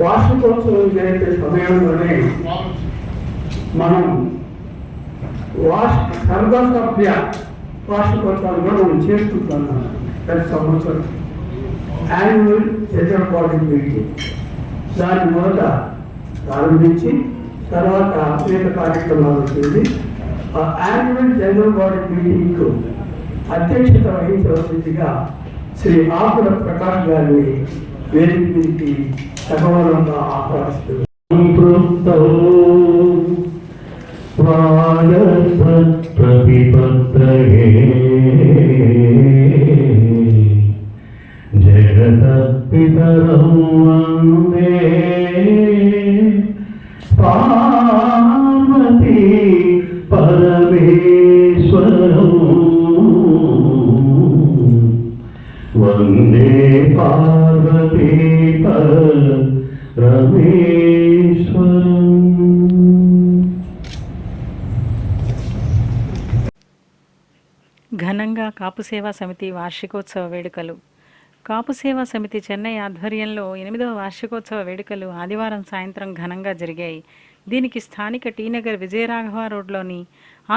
వార్షికోత్సవం జరిపే సమయంలోనే మనం వార్ష సర్వసభ్య వార్షికోత్సవం కూడా మనం చేసుకుంటున్నాం. ప్రతి సంవత్సరం. యాన్యువల్ సెంట్రల్ బాడీ మీటింగ్ దాని మొదట ప్రారంభించి తర్వాత అనేక కార్యక్రమాలు వచ్చింది ఆ యాన్యువల్ జనరల్ బాడీ మీటింగ్కు అధ్యక్షత వహించవలసిందిగా శ్రీ ఆకుల ప్రకాష్ గారిని వేదిక మీదకి సగౌరవంగా ఆహ్వానిస్తున్నారు వందే పార్వతీ పరమేశ్వరం వందే పార్వతీ ఘనంగా కాపు సేవా సమితి వార్షికోత్సవ వేడుకలు. కాపు సేవా సమితి చెన్నై ఆధ్వర్యంలో ఎనిమిదవ వార్షికోత్సవ వేడుకలు ఆదివారం సాయంత్రం ఘనంగా జరిగాయి. దీనికి స్థానిక టీనగర్ విజయరాఘవ రోడ్లోని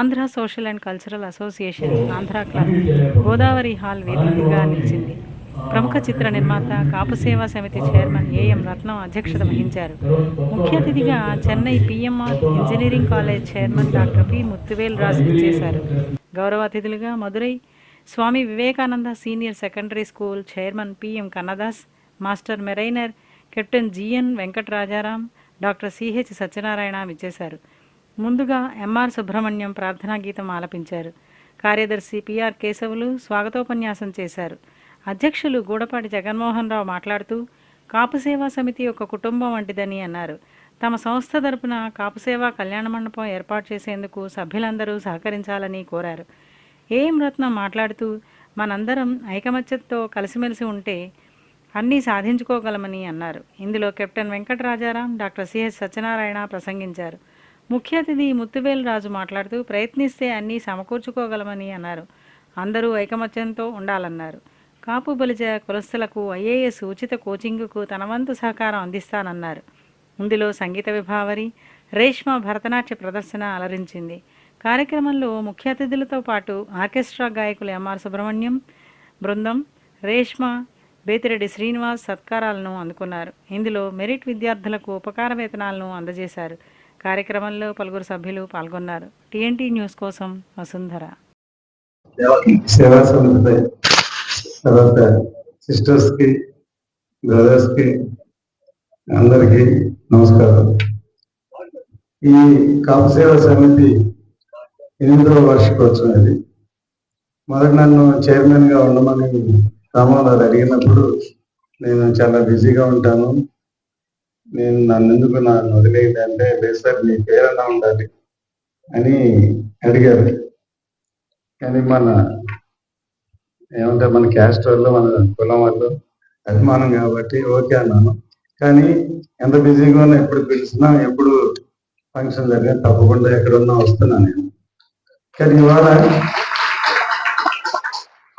Andhra social and cultural association Andhra club Godavari hall వేదికగా నిలిచింది. ప్రముఖ చిత్ర నిర్మాత కాపు సేవా సమితి చైర్మన్ ఏఎం రత్నం అధ్యక్షత వహించారు. ముఖ్య అతిథిగా Chennai PMR engineering college chairman doctor P. Muthuvel Raju చేశారు గౌరవ అతిథులుగా Madurai Swami Vivekananda senior secondary school chairman PM Kannadas master mariner captain GN Venkatarajaram doctor CH Satyanarayana విచ్చేశారు. ముందుగా ఎంఆర్ సుబ్రహ్మణ్యం ప్రార్థనా గీతం ఆలపించారు. కార్యదర్శి పిఆర్ కేశవులు స్వాగతోపన్యాసం చేశారు. అధ్యక్షులు గూడపాటి జగన్మోహన్ రావు మాట్లాడుతూ కాపు సేవా సమితి ఒక కుటుంబం వంటిదని అన్నారు. తమ సంస్థ తరపున కాపు సేవా కళ్యాణ మండపం ఏర్పాటు చేసేందుకు సభ్యులందరూ సహకరించాలని కోరారు. ఏఎం రత్నం మాట్లాడుతూ మనందరం ఐకమత్యంతో కలిసిమెలిసి ఉంటే అన్నీ సాధించుకోగలమని అన్నారు. ఇందులో captain Venkatarajaram doctor CH Satyanarayana ప్రసంగించారు. ముఖ్య అతిథి ముత్తువేల్ రాజు మాట్లాడుతూ ప్రయత్నిస్తే అన్నీ సమకూర్చుకోగలమని అన్నారు. అందరూ ఐకమత్యంతో ఉండాలన్నారు. కాపు బలిజ కులస్తులకు ఐఏఎస్ ఉచిత కోచింగ్కు తన వంతు సహకారం అందిస్తానన్నారు. ఇందులో సంగీత విభావరి రేష్మ భరతనాట్య ప్రదర్శన అలరించింది. కార్యక్రమంలో ముఖ్య అతిథులతో పాటు ఆర్కెస్ట్రా గాయకులు ఎంఆర్ సుబ్రహ్మణ్యం బృందం రేష్మ బేతిరెడ్డి శ్రీనివాస్ సత్కారాలను అందుకున్నారు. ఇందులో మెరిట్ విద్యార్థులకు ఉపకార వేతనాలను అందజేశారు. కార్యక్రమంలో పలువురు సభ్యులు పాల్గొన్నారు. టీఎన్టీ న్యూస్ కోసం వసుంధర. సేవా తర్వాత సిస్టర్స్కి బ్రదర్స్కి అందరికి నమస్కారం. ఈ కాపు సేవా సమితి ఎనిమిదవ వార్షికోత్సవం ఇది. మొదట నన్ను చైర్మన్గా ఉండమని రామారావు అడిగినప్పుడు నేను చాలా బిజీగా ఉంటాను. నేను నన్ను ఎందుకు నన్ను వదిలేయండి అంటే లేదు సార్ మీ పేరన్నా ఉండాలి అని అడిగారు. కానీ మన ఏమంటే మన క్యాస్ట్ వాళ్ళు మన కులం వాళ్ళు అభిమానం కాబట్టి ఓకే అన్నాను. కానీ ఎంత బిజీగా ఉన్నా ఎప్పుడు పిలిచినా ఎప్పుడు ఫంక్షన్ జరిగినా తప్పకుండా ఎక్కడ ఉన్నా వస్తున్నాను నేను. కానీ ఇవాళ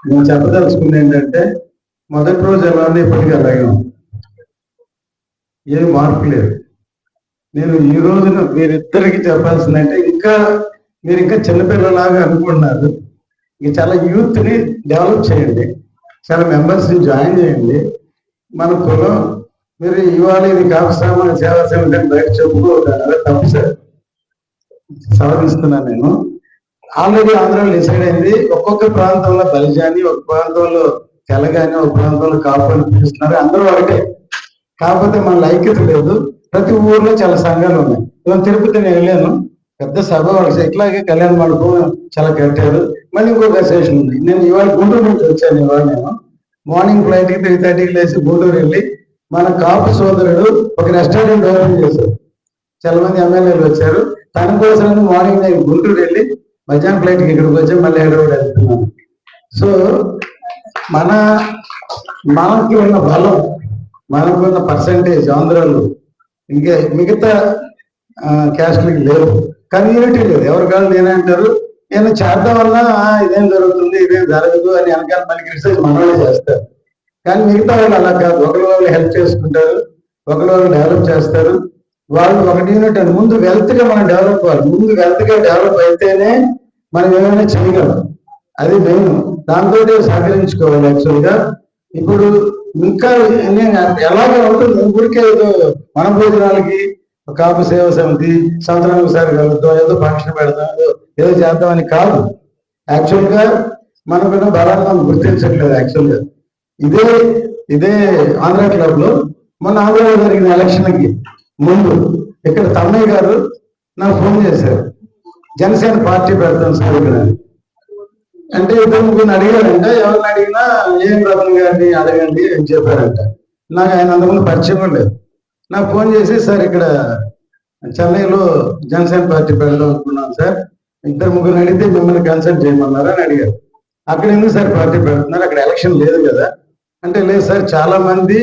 నేను చెప్పదలుచుకుంది ఏంటంటే మొదటి రోజు ఎలా ఉంది ఇప్పటికీ అలాగే ఉంది మార్పు లేదు. నేను ఈ రోజున మీరిద్దరికి చెప్పాల్సిందంటే ఇంకా మీరు ఇంకా చిన్నపిల్లలాగా అనుకుంటున్నారు. ఇక చాలా యూత్ని డెవలప్ చేయండి. చాలా మెంబర్స్ని జాయిన్ చేయండి. మన కులం మీరు ఇవాళ ఇది కాకసామ సేవా సమితి అని బయట చెప్పుకోవద్దు అదే తప్పు సార్. సవరిస్తున్నాను నేను. ఆల్రెడీ ఆంధ్రాలో డిసైడ్ అయింది. ఒక్కొక్క ప్రాంతంలో బలిజాని ఒక ప్రాంతంలో తెలగాని ఒక ప్రాంతంలో కాపు అని పిలుస్తున్నారు. అందరూ ఒకటే. కాకపోతే మన ఐక్యత లేదు. ప్రతి ఊర్లో చాలా సంఘాలు ఉన్నాయి. ఇవాళ తిరుపతి నేను వెళ్ళాను. పెద్ద సభ వాళ్ళకి ఇట్లాగే కళ్యాణ మండపం చాలా కట్టారు. మళ్ళీ ఇంకొక అసోసియేషన్ ఉంది. నేను ఇవాళ గుంటూరు నుంచి వచ్చాను ఇవాళ నేను. మార్నింగ్ ఫ్లైట్కి త్రీ థర్టీకి లేచి గుంటూరు వెళ్ళి మన కాపు సోదరుడు ఒక రెస్టారెంట్ ఓపెన్ చేశారు. చాలా మంది ఎమ్మెల్యేలు వచ్చారు. తన కోసం మార్నింగ్ నేను గుంటూరు వెళ్ళి మధ్యాహ్నం ఫ్లైట్కి ఇక్కడికి వచ్చి మళ్ళీ హైదరాబాద్ వెళ్తున్నాను. సో మన మనకి ఉన్న బలం మనకు ఉన్న పర్సంటేజ్ ఆంధ్రాలో ఇంకా మిగతా క్యాస్ట్లకి లేవు. కమ్యూనిటీ లేదు. ఎవరు కాదు నేనంటారు నేను చేద్దాం వల్ల ఇదేం జరుగుతుంది ఇదేం జరగదు అని వెనకాల మళ్ళీ క్రిటిసైజ్ మనమే చేస్తారు. కానీ మిగతా వాళ్ళు అలా కాదు. ఒకరి వాళ్ళు హెల్ప్ చేసుకుంటారు ఒకరి వాళ్ళు డెవలప్ చేస్తారు. వాళ్ళు ఒకటి యూనిట్ అని ముందు వెల్త్గా మనం డెవలప్ అవ్వాలి. ముందు వెల్త్గా డెవలప్ అయితేనే మనం ఏమైనా చేయగలం. అది మెయిన్. దాంతో సహకరించుకోవాలి యాక్చువల్గా ఇప్పుడు ఇంకా నేను ఎలాగ ఉంటుంది ఊరికే ఏదో మన భోజనాలకి కాపు సేవ సమితి సంవత్సరానికి ఒకసారి కలుగుతాం ఏదో ఫంక్షన్ పెడదాం ఏదో చేద్దామని కాదు. యాక్చువల్గా మనకున్న బలాన్ని మనం గుర్తించట్లేదు యాక్చువల్గా. ఇదే ఇదే ఆంధ్ర క్లబ్లో మొన్న ఆంధ్రలో జరిగిన ఎలక్షన్కి ముందు ఇక్కడ తమ్మయ్య గారు నాకు ఫోన్ చేశారు. జనసేన పార్టీ పెడతాం సార్ ఇక్కడ అంటే ఇద్దరు ముగ్గురు అడిగారంట ఎవరిని అడిగినా ఏం రతన్ గారిని అడగండి అని చెప్పారంట. నాకు ఆయన అంతకుముందు పరిచయం లేదు. నాకు ఫోన్ చేసి సార్ ఇక్కడ చెన్నైలో జనసేన పార్టీ పెడదాం అనుకున్నాను సార్. ఇద్దరు ముగ్గురు అడిగితే మిమ్మల్ని కన్సల్ట్ చేయమన్నారు అని అడిగారు. అక్కడ ఎందుకు సార్ పార్టీ పెడుతున్నారు? అక్కడ ఎలక్షన్ లేదు కదా. అంటే లేదు సార్ చాలా మంది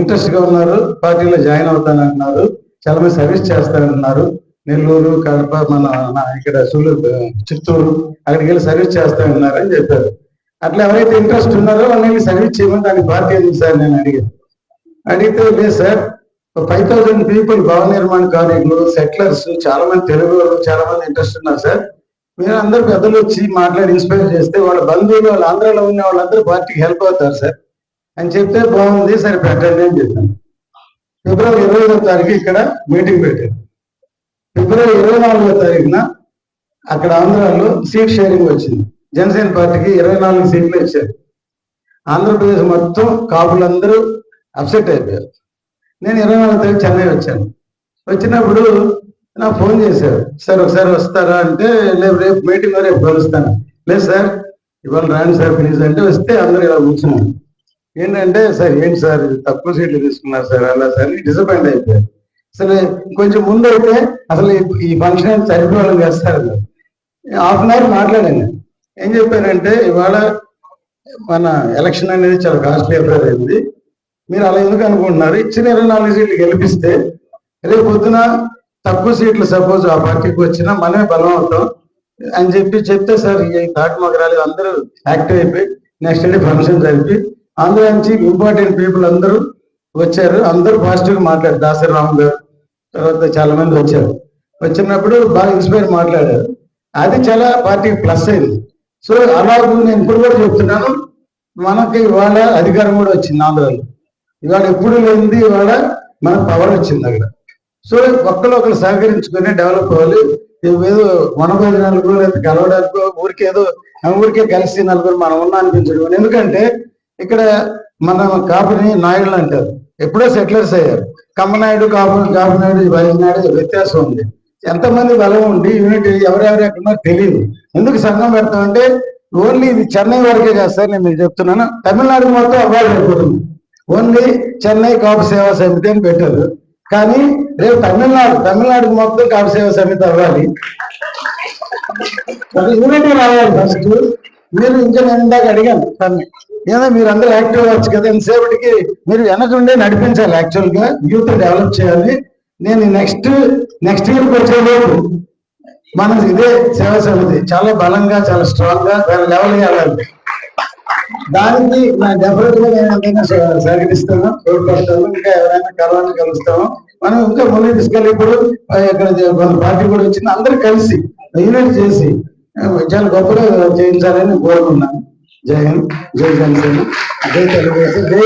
ఇంట్రెస్ట్గా ఉన్నారు. పార్టీలో జాయిన్ అవుతానంటున్నారు చాలా మంది సర్వీస్ చేస్తానంటున్నారు నెల్లూరు కడప మన ఇక్కడ సూలూరు చిత్తూరు అక్కడికి వెళ్ళి సర్వీస్ చేస్తానన్నారు అని చెప్పారు. అట్లా ఎవరైతే ఇంట్రెస్ట్ ఉన్నారో వాళ్ళని సర్వీస్ చేయమని దానికి పార్టీ ఎందుకు సార్ నేను అడిగాను. అడిగితే లేదు సార్ ఫైవ్ థౌసండ్ పీపుల్ భవన నిర్మాణ కార్మికులు సెటిలర్స్ చాలా మంది తెలుగు వాళ్ళు చాలా మంది ఇంట్రెస్ట్ ఉన్నారు సార్ మీరు అందరు పెద్దలు వచ్చి మాట్లాడి ఇన్స్పైర్ చేస్తే వాళ్ళ బంధువులు వాళ్ళ ఆంధ్రాలో ఉన్న వాళ్ళందరూ పార్టీకి హెల్ప్ అవుతారు సార్ అని చెప్తే బాగుంది సరే పెట్టండి అని చెప్పాను. ఫిబ్రవరి ఇరవై ఐదో తారీఖు ఇక్కడ మీటింగ్ పెట్టారు. ఫిబ్రవరి ఇరవై నాలుగో తారీఖున అక్కడ ఆంధ్రాలో సీట్ షేరింగ్ వచ్చింది. జనసేన పార్టీకి ఇరవై నాలుగు సీట్లు ఇచ్చారు. ఆంధ్రప్రదేశ్ మొత్తం కాపులందరూ అప్సెట్ అయిపోయారు. నేను ఇరవై నాలుగు తేదీ చెన్నై వచ్చాను. వచ్చినప్పుడు నాకు ఫోన్ చేశారు. సార్ ఒకసారి వస్తారా? అంటే లేదు రేపు మీటింగ్ రేపు కలుస్తాను. లేదు సార్ ఇవాళ రాను సార్ ప్లీజ్ అంటే వస్తే అందరూ ఇలా కూర్చున్నాను ఏంటంటే సార్ ఏంటి సార్ తక్కువ సీట్లు తీసుకున్నారు సార్ అలా సార్ డిసప్పాయింట్ అయిపోయారు. అసలు కొంచెం ముందు అయితే అసలు ఈ- ఫంక్షన్ చనిపోవడం చేస్తారు హాఫ్ అన్ అవర్ మాట్లాడాను. ఏం చెప్పానంటే ఇవాళ మన ఎలక్షన్ అనేది చాలా కాస్ట్లీ అఫేర్ అయింది. మీరు అలా ఎందుకు అనుకుంటున్నారు? ఇచ్చిన ఇరవై నాలుగు సీట్లు గెలిపిస్తే రేపు పొద్దున తక్కువ సీట్లు సపోజ్ ఆ పార్టీకి వచ్చినా మనమే బలం అవుతాం అని చెప్పి చెప్తే సార్ ఈ థాట్ మాకు రాలేదు అందరూ యాక్టివ్ అయిపోయి నెక్స్ట్ డే ఫంక్షన్ జరిపి ఆంధ్ర నుంచి ఇంపార్టెంట్ పీపుల్ అందరూ వచ్చారు. అందరూ పాజిటివ్ మాట్లాడారు. దాసరి రామ్ గారు తర్వాత చాలా మంది వచ్చారు. వచ్చినప్పుడు బాగా ఇన్స్పైర్ మాట్లాడారు. అది చాలా పార్టీకి ప్లస్ అయింది. సో అలాగే నేను ఇప్పుడు కూడా చెప్తున్నాను మనకి ఇవాళ అధికారం కూడా వచ్చింది ఆంధ్రాలో. ఇవాళ ఎప్పుడు లేనిది ఇవాళ మన పవర్ వచ్చింది అక్కడ. సో ఒక్కరు ఒకరు సహకరించుకొని డెవలప్ అవ్వాలి. ఏదో మన నలుగురు లేదా కలవడానికో ఊరికే ఏదో ఊరికే కలిసి నలుగురు మనం ఉన్నా అనిపించడం. ఎందుకంటే ఇక్కడ మన కాపుని నాయుడులు అంటారు. ఎప్పుడో సెటిలర్స్ అయ్యారు. కమ్మనాయుడు కాపు కాపునాయుడు వైనాయుడు వ్యత్యాసం ఉంది. ఎంతమంది బలం ఉండి యూనిట్ ఎవరెవరు ఎక్కడ తెలియదు ఎందుకు సంఘం పెడతామంటే ఓన్లీ ఇది చెన్నై వరకే చేస్తారు నేను మీకు చెప్తున్నాను. తమిళనాడు మొత్తం అవ్వాలి అయిపోతుంది ఓన్లీ చెన్నై కాపు సేవా సమితి అని పెట్టారు. కానీ రేపు తమిళనాడు తమిళనాడుకి మొత్తం కాపు సేవా సమితి అవ్వాలి. యూనిటీ రావాలి ఫస్ట్ మీరు ఇంకా నేను ఇందాక అడిగాను. తన్ని ఏదో మీరు అందరూ యాక్టివ్ అవ్వచ్చు కదా ఎంతసేపటికి మీరు వెనకుండే నడిపించాలి యాక్చువల్గా యూత్ డెవలప్ చేయాలి. నేను నెక్స్ట్ నెక్స్ట్ ఇయర్ వచ్చేలోపు మన ఇదే సేవా సమితి. చాలా బలంగా చాలా స్ట్రాంగ్గా వేరే లెవెల్ వెళ్ళాలి. దానికి నా డెఫినెట్గా నేను ఎంతైనా సహకరిస్తాను తోడ్పడతాను ఇంకా ఎవరైనా కలవాలని కలుస్తాము. మనం ఇంకా ముందు తీసుకెళ్ళి ఇప్పుడు ఇక్కడ మన పార్టీ కూడా వచ్చింది. అందరు కలిసి యూనిట్ చేసి చాలా గొప్పగా చేయించాలని కోరుకున్నాను జై హింద్ జై జనసేన జై తెలుగుదేశం జై